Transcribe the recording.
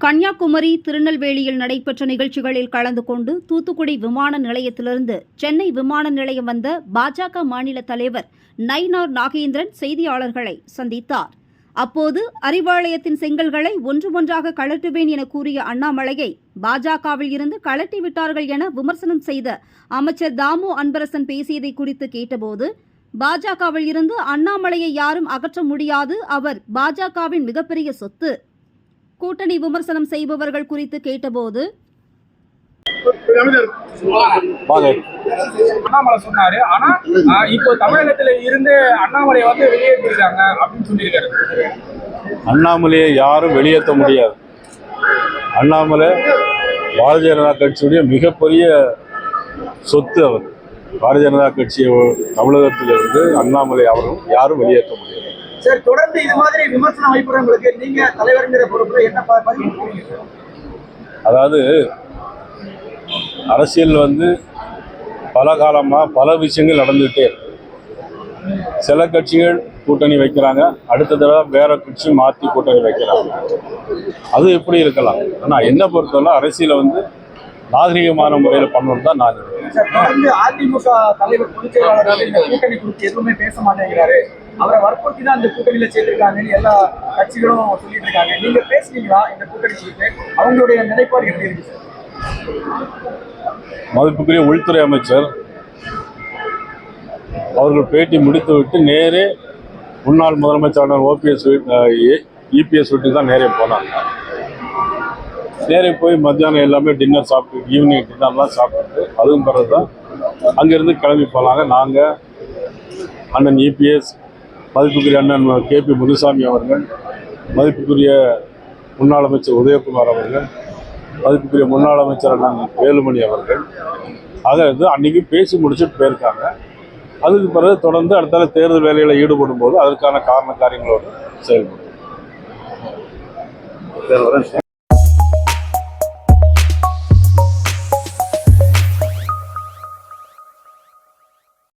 கன்னியாகுமரி திருநெல்வேலியில் நடைபெற்ற நிகழ்ச்சிகளில் கலந்து கொண்டு தூத்துக்குடி விமான நிலையத்திலிருந்து சென்னை விமான நிலையம் வந்த பாஜக மாநில தலைவர் நயினார் நாகேந்திரன் செய்தியாளர்களை சந்தித்தார். அப்போது அறிவாலயத்தின் செங்கல்களை ஒன்று ஒன்றாக கழட்டுவேன் என கூறிய அண்ணாமலையை பாஜகவில் இருந்து கழட்டி விட்டார்கள் என விமர்சனம் செய்த அமைச்சர் தாமு அன்பரசன் பேசியதை குறித்து கேட்டபோது பாஜகவில் இருந்து அண்ணாமலையை யாரும் அகற்ற முடியாது அவர் பாஜகவின் மிகப்பெரிய சொத்து. கூட்டணி விமர்சனம் செய்பவர்கள் குறித்து கேட்டபோது அண்ணாமலை சொன்னாரு. ஆனா இப்போ தமிழகத்துல இருந்து அண்ணாமலையை வந்து வெளியேற்றிருக்காங்க அப்படின்னு சொல்லியிருக்காரு. அண்ணாமலையை யாரும் வெளியேற்ற முடியாது. அண்ணாமலை பாரதிய ஜனதா கட்சியுடைய மிகப்பெரிய சொத்து அவர். பாரதிய ஜனதா கட்சியை தமிழகத்திலிருந்து அண்ணாமலை அவரும் யாரும் வெளியேற்ற முடியாது சரி தொடர்ந்து இது மாதிரி விமர்சனம் வைப்பவங்களுக்கு நீங்க தலைவருங்கிற பொறுப்புல என்ன? அதாவது அரசியல் வந்து பல காலமாக பல விஷயங்கள் நடந்துகிட்டே இருக்கு. சில கட்சிகள் கூட்டணி வைக்கிறாங்க அடுத்த தடவை வேற கட்சி மாற்றி கூட்டணி வைக்கிறாங்க. அது எப்படி இருக்கலாம்? ஆனால் என்ன பொறுத்தவரை அரசியலை வந்து நாகரிகமான முறையில் பண்ணணும் தான் நான் தொடர்ந்து அதிமுக தலைவர் பொதுச் செயலாளர் இந்த கூட்டணி குறித்து எதுவுமே பேச மாட்டேங்கிறாரு. அவரை வற்புறுத்தி தான் இந்த கூட்டணியில சேர்த்திருக்காங்கன்னு எல்லா கட்சிகளும் சொல்லிட்டு இருக்காங்க. நீங்க பேசுனீங்களா இந்த கூட்டணி குறித்து? அவங்களுடைய நிலைப்பாடு எப்படி இருக்கு மதிப்புக்குரிய உள்துறை அமைச்சர் அவர்கள் பேட்டி முடித்துவிட்டு நேரே முன்னாள் முதலமைச்சரான ஓபிஎஸ் இபிஎஸ் வீட்டுக்கு தான் நேரே போனாங்க. நேரே போய் மத்தியானம் எல்லாமே டின்னர் சாப்பிட்டு ஈவினிங் டின்னர்லாம் சாப்பிட்டு அதுவும் பிறகு தான் அங்கேருந்து கிளம்பி போகலாங்க நாங்கள் அண்ணன் இபிஎஸ் மதிப்புக்குரிய அண்ணன் கே பி முனுசாமி அவர்கள் மதிப்புக்குரிய முன்னாள் அமைச்சர் உதயகுமார் அவர்கள் மதிப்புக்குரிய முன்னாள் அமைச்சர் அண்ணன் வேலுமணி அவர்கள். அதை வந்து அன்றைக்கி பேசி முடிச்சுட்டு போயிருக்காங்க. அதுக்கு பிறகு தொடர்ந்து அடுத்த தேர்தல் வேலையில் ஈடுபடும் போது அதற்கான காரண காரியங்களோடு செயல்படும்